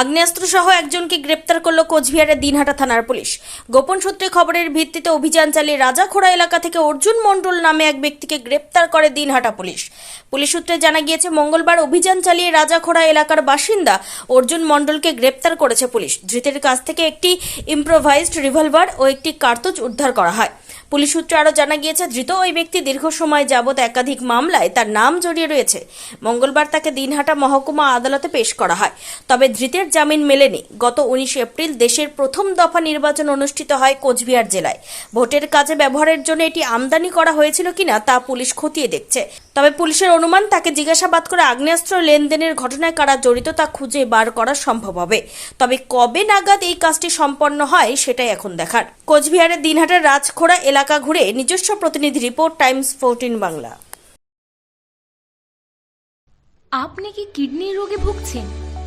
আগ্নেয়াস্ত্র সহ একজনকে গ্রেপ্তার করল কোচবিহারের দিনহাটা থানার পুলিশ। গোপন সূত্রে খবরের ভিত্তিতে অভিযান চালিয়ে রাজাখোড়া এলাকা থেকে অর্জুন মণ্ডল নামে এক ব্যক্তিকে গ্রেপ্তার করে দিনহাটা পুলিশ। পুলিশ সূত্রে জানা গিয়েছে, মঙ্গলবার অভিযান চালিয়ে রাজাখোড়া এলাকার বাসিন্দা অর্জুন মণ্ডলকে গ্রেপ্তার করেছে পুলিশ। ধৃতের কাছ থেকে একটি ইম্প্রোভাইজড রিভলভার ও একটি কার্তুজ উদ্ধার করা হয়। পুলিশ সূত্রে আরও জানা গিয়েছে, ধৃত ওই ব্যক্তি দীর্ঘ সময় যাবৎ একাধিক মামলায় তার নাম জড়িয়ে রয়েছে। মঙ্গলবার তাকে দিনহাটা মহকুমা আদালতে পেশ করা হয়। তবে ধৃতের জামিন মেলেনি। গত উনিশ এপ্রিল দেশের প্রথম দফা নির্বাচন অনুষ্ঠিত হয় কোচবিহার জেলায়। ভোটের কাজে ব্যবহারের জন্য এটি আমদানি করা হয়েছিল কিনা তা পুলিশ খতিয়ে দেখছে। তবে পুলিশের অনুমান, তাকে জিজ্ঞাসাবাদ করে আগ্নেয়াস্ত্র লেনদেনের ঘটনায় কারা জড়িত তা খুঁজে বার করা সম্ভব হবে। তবে কবে নাগাদ এই কাজটি সম্পন্ন হয় সেটাই এখন দেখার। কোচবিহারের দিনহাটার রাজখোড়া এলাকা ঘুরে নিজস্ব প্রতিনিধি রিপোর্ট, টাইমস ফোরটিন বাংলা। আপনি কি কিডনি রোগে ভুগছেন?